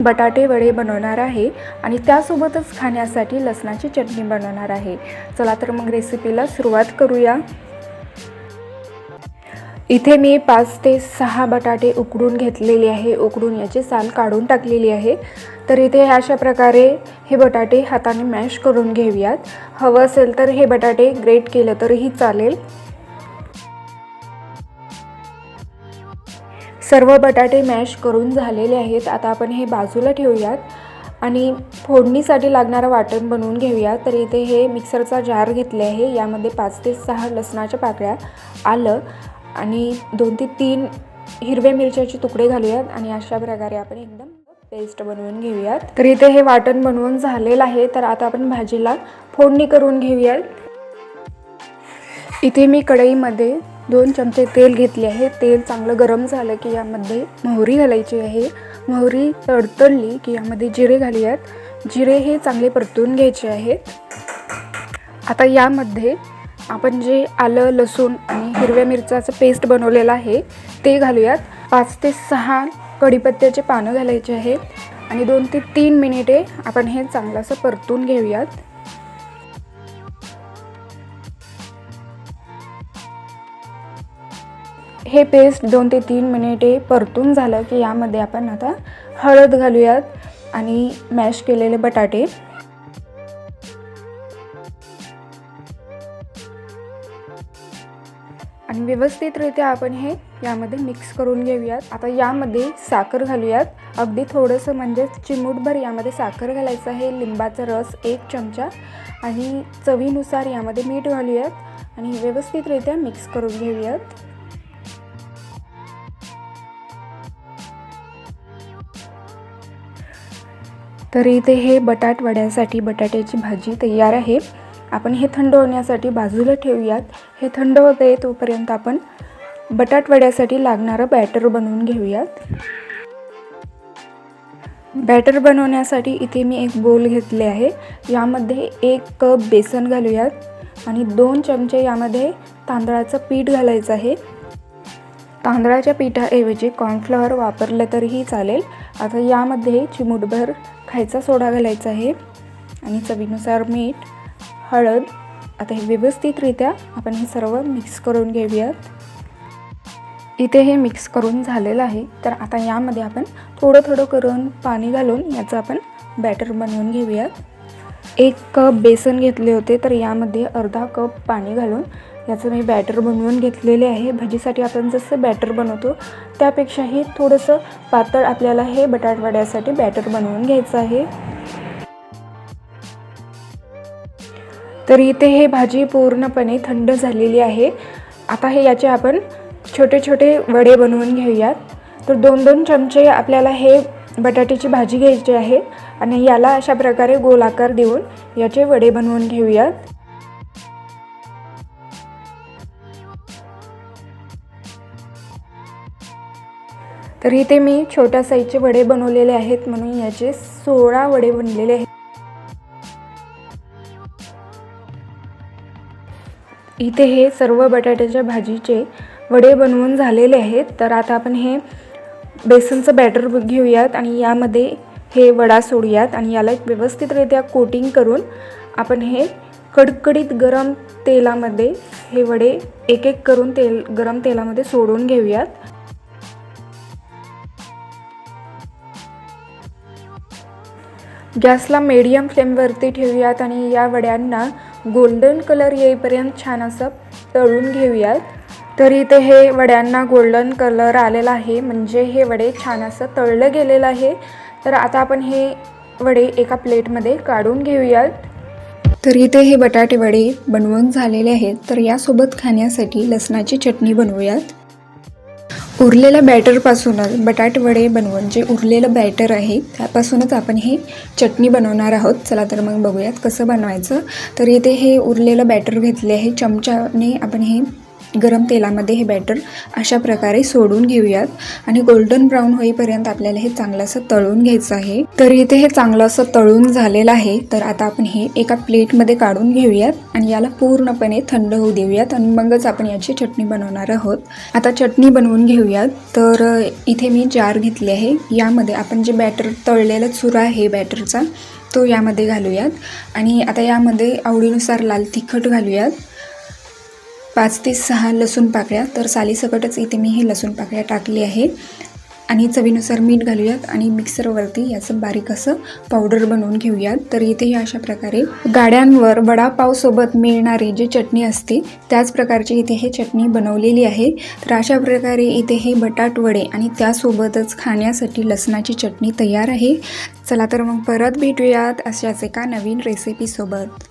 बटाटे वडे बनवणार आहे आणि त्यासोबतच खाण्यासाठी लसणाची चटणी बनवणार आहे. चला तर मग रेसिपीला सुरुवात करूया. इथे मी पाच ते सहा बटाटे उकडून घेतलेले आहे. उकडून याची साल काढून टाकलेली आहे. तर इथे अशा प्रकारे हे बटाटे हाताने मॅश करून घेऊयात. हवं असेल तर हे बटाटे ग्रेट केलं तरीही चालेल. सर्व बटाटे मॅश करून झालेले आहेत. आता आपण हे बाजूला ठेवूयात आणि फोडणीसाठी लागणारं वाटण बनवून घेऊया. तर इथे हे मिक्सरचा जार घेतले आहे. यामध्ये पाच ते सहा लसणाच्या पाकळ्या आलं आणि दोन ते तीन हिरव्या मिरच्याचे तुकडे घालूयात आणि अशा प्रकारे आपण एकदम पेस्ट बनवून घेऊयात. तर इथे हे वाटण बनवून झालेलं आहे. तर आता आपण भाजीला फोडणी करून घेऊयात. इथे मी कढईमध्ये दोन चमचे तेल घेतले आहे. तेल चांगलं गरम झालं की यामध्ये मोहरी घालायची आहे. मोहरी तडतडली की यामध्ये जिरे घालूयात. जिरे हे चांगले परतून घ्यायचे आहेत. आता यामध्ये आपण जे आलं लसूण आणि हिरव्या मिरच्याचं पेस्ट बनवलेलं आहे ते घालूयात. पाच ते सहा कढीपत्त्याचे पानं घालायचे आहेत आणि दोन ते तीन मिनिटे आपण हे चांगलं असं परतून घेऊयात. हे पेस्ट दोन ते तीन मिनिटे परतून झालं की यामध्ये आपण आता हळद घालूयात आणि मॅश केलेले बटाटे. आणि व्यवस्थितरित्या आपण हे यामध्ये मिक्स करून घेऊयात. आता यामध्ये साखर घालूयात. अगदी थोडंसं म्हणजे चिमूटभर यामध्ये साखर घालायचं आहे. लिंबाचा रस एक चमचा आणि चवीनुसार यामध्ये मीठ घालूयात आणि व्यवस्थितरित्या मिक्स करून घेऊयात. तर इथे हे बटाटवड्यासाठी बटाट्याची भाजी तयार आहे. आपण हे थंड होण्यासाठी बाजूला ठेवूयात. हे थंड होते तोपर्यंत आपण बटाटवड्यासाठी लागणारं बॅटर बनवून घेऊयात. बॅटर बनवण्यासाठी इथे मी एक बोल घेतले आहे. यामध्ये एक कप बेसन घालूयात आणि दोन चमचे यामध्ये तांदळाचं पीठ घालायचं आहे. तांदळाच्या पिठाऐवजी कॉर्नफ्लॉवर वापरलं तरीही चालेल. आता यामध्ये चिमूटभर खायचा सोडा घालायचा आहे. आणि चवीनुसार मीठ हळद आता हे व्यवस्थितरित्या आपण हे सर्व मिक्स करून घेऊयात. इथे हे मिक्स करून झालेलं आहे. तर आता यामध्ये आपण थोडं थोडं करून पाणी घालून याचं आपण बॅटर बनवून घेऊयात. एक कप बेसन घेतले होते तर यामध्ये अर्धा कप पाणी घालून याचं मी बॅटर बनवून घेतलेले आहे. भजीसाठी आपण जसं बॅटर बनवतो त्यापेक्षाही थोडंसं पातळ आपल्याला हे बटाटवड्यासाठी बॅटर बनवून घ्यायचं आहे. तर इथे हे भाजी पूर्णपणे थंड झालेली आहे. आता हे याचे आपण छोटे छोटे वडे बनवून घेऊयात. तर दोन दोन चमचे आपल्याला हे बटाट्याची भाजी घ्यायची आहे आणि याला अशा प्रकारे गोलाकार देऊन याचे वडे बनवून घेऊयात. तर इथे मी छोट्या साईजचे वडे बनवलेले आहेत म्हणून याचे सोळा वडे बनलेले आहेत. इथे हे सर्व बटाट्याच्या भाजीचे वडे बनवून झालेले आहेत. तर आता आपण हे बेसनचं बॅटर घेऊयात आणि यामध्ये हे वडा सोडूयात आणि याला एक व्यवस्थितरित्या कोटिंग करून आपण हे कडकडीत गरम तेलामध्ये हे वडे एक एक करून तेल गरम तेलामध्ये सोडून घेऊयात. गॅसला मीडियम फ्लेमवरती ठेवूयात आणि या वड्यांना गोल्डन कलर येईपर्यंत छान असं तळून घेऊयात. तर इथे हे वड्यांना गोल्डन कलर आलेला आहे. म्हणजे हे वडे छान असं तळलं गेलेलं आहे. तर आता आपण हे वडे एका प्लेटमध्ये काढून घेऊयात. तर इथे हे बटाटे वडे बनवून झालेले आहेत. तर यासोबत खाण्यासाठी लसणाची चटणी बनवूयात. उरलेल्या बॅटरपासूनच बटाटवडे बनवून जे उरलेलं बॅटर आहे त्यापासूनच आपण हे चटणी बनवणार आहोत. चला तर मग बघूयात कसं बनवायचं. तर इथे हे उरलेलं बॅटर घेतले आहे. चमच्याने आपण हे गरम तेलामध्ये हे बॅटर अशा प्रकारे सोडून घेऊयात. आणि गोल्डन ब्राऊन होईपर्यंत आपल्याला हे चांगलं असं तळून घ्यायचं आहे. तर इथे हे चांगलं असं तळून झालेलं आहे. तर आता आपण हे एका प्लेटमध्ये काढून घेऊयात आणि याला पूर्णपणे थंड होऊ देऊयात आणि मगच आपण याची चटणी बनवणार आहोत. आता चटणी बनवून घेऊयात. तर इथे मी जार घेतले आहे. यामध्ये आपण जे बॅटर तळलेला चुरा आहे बॅटरचा तो यामध्ये घालूयात. आणि आता यामध्ये आवडीनुसार लाल तिखट घालूयात. पाच ते सहा लसूण पाकळ्या. तर सालीसकटच इथे मी हे लसूण पाकळ्या टाकली आहे. आणि चवीनुसार मीठ घालूयात आणि मिक्सरवरती याचं बारीक असं पावडर बनवून घेऊयात. तर इथे हे अशा प्रकारे गाड्यांवर वडापावसोबत मिळणारी जी चटणी असते त्याच प्रकारची इथे हे चटणी बनवलेली आहे. तर अशा प्रकारे इथे हे बटाट वडे आणि त्यासोबतच खाण्यासाठी लसणाची चटणी तयार आहे. चला तर मग परत भेटूयात अशाच एका नवीन रेसिपीसोबत